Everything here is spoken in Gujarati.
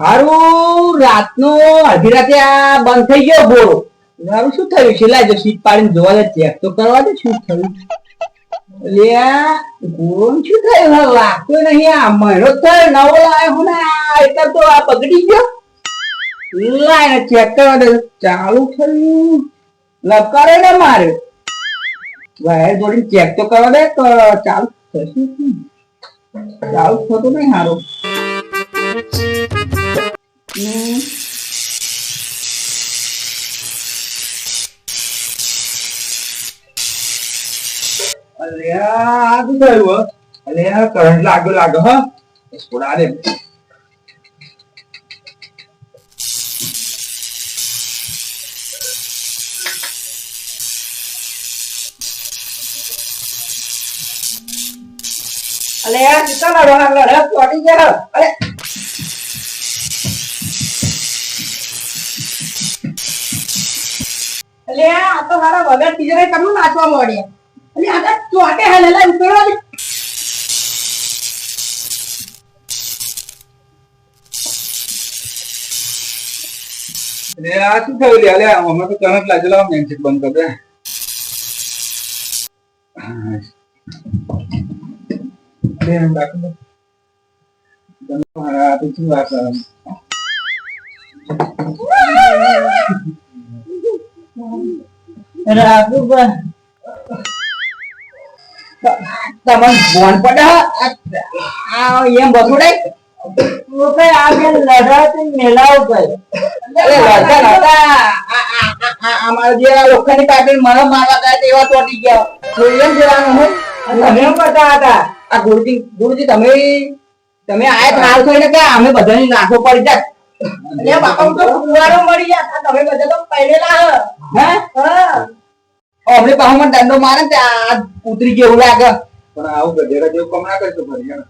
હારું, રાતનો અડધી રાતે આ બંધ થઈ ગયો બોરો મારું શું થયું? છે લાજો સીટ પાડીને જોવા દે, ચેક તો કરવા દે, શું થયું? લે શું થયું? હવે નહીં આ, મહિનો થયો નવો લાવ્યો હું ને એટલે તો આ બગડી ગયો. લાય ચેક કરવા દે, ચાલુ થયું. લપકારે ને મારે વાયર જોડીને ચેક તો કરવા દે ચાલુ થશે ચાલુ થતું નહીં હારું. હમ. અલ્યા આ શું થયું હો? અલ્યા કરંટ લાગ્યો લાગ્યો હા છોડા દે અલ્યા કેટલા લડવા લડત ચોટી ગયા અરે એટલે આ તો મારા વગર ટીચરે તમને નાચવા મળ્યા એટલે આ તો ચોટે હલેલા ઉતરવા એટલે આ શું થયું લે અલ્યા હમણાં તો જ લાગેલો આમ મેન્સિટ બંધ કર દે. આ તો શું વાત રાજુભાઈ તમને બોન આ એમ બસુડે ઓકે આગળ લડાતી મેલાવ ગઈ અરે લડતા લડતા અમારા જે લોખંડની પાઇપલાઇન મને મારવા ગયા તેવા તોડી ગયા. તો એમ જવાનું હોય તમે એમ કરતા હતા આ ગુરુજી ગુરુજી તમે તમે આયા હાલ થઈને કે અમે બધાની નાખો પડી જાય એટલે બાપા તો કુવારો મળી ગયા તમે બધા તો પહેરેલા હ? હે. હા અમને પાછો દંડો મારે ને આ ઉતરી ગયો એવું લાગે. પણ આવું ગધેડા જેવું કમ ના કરતો ફરી.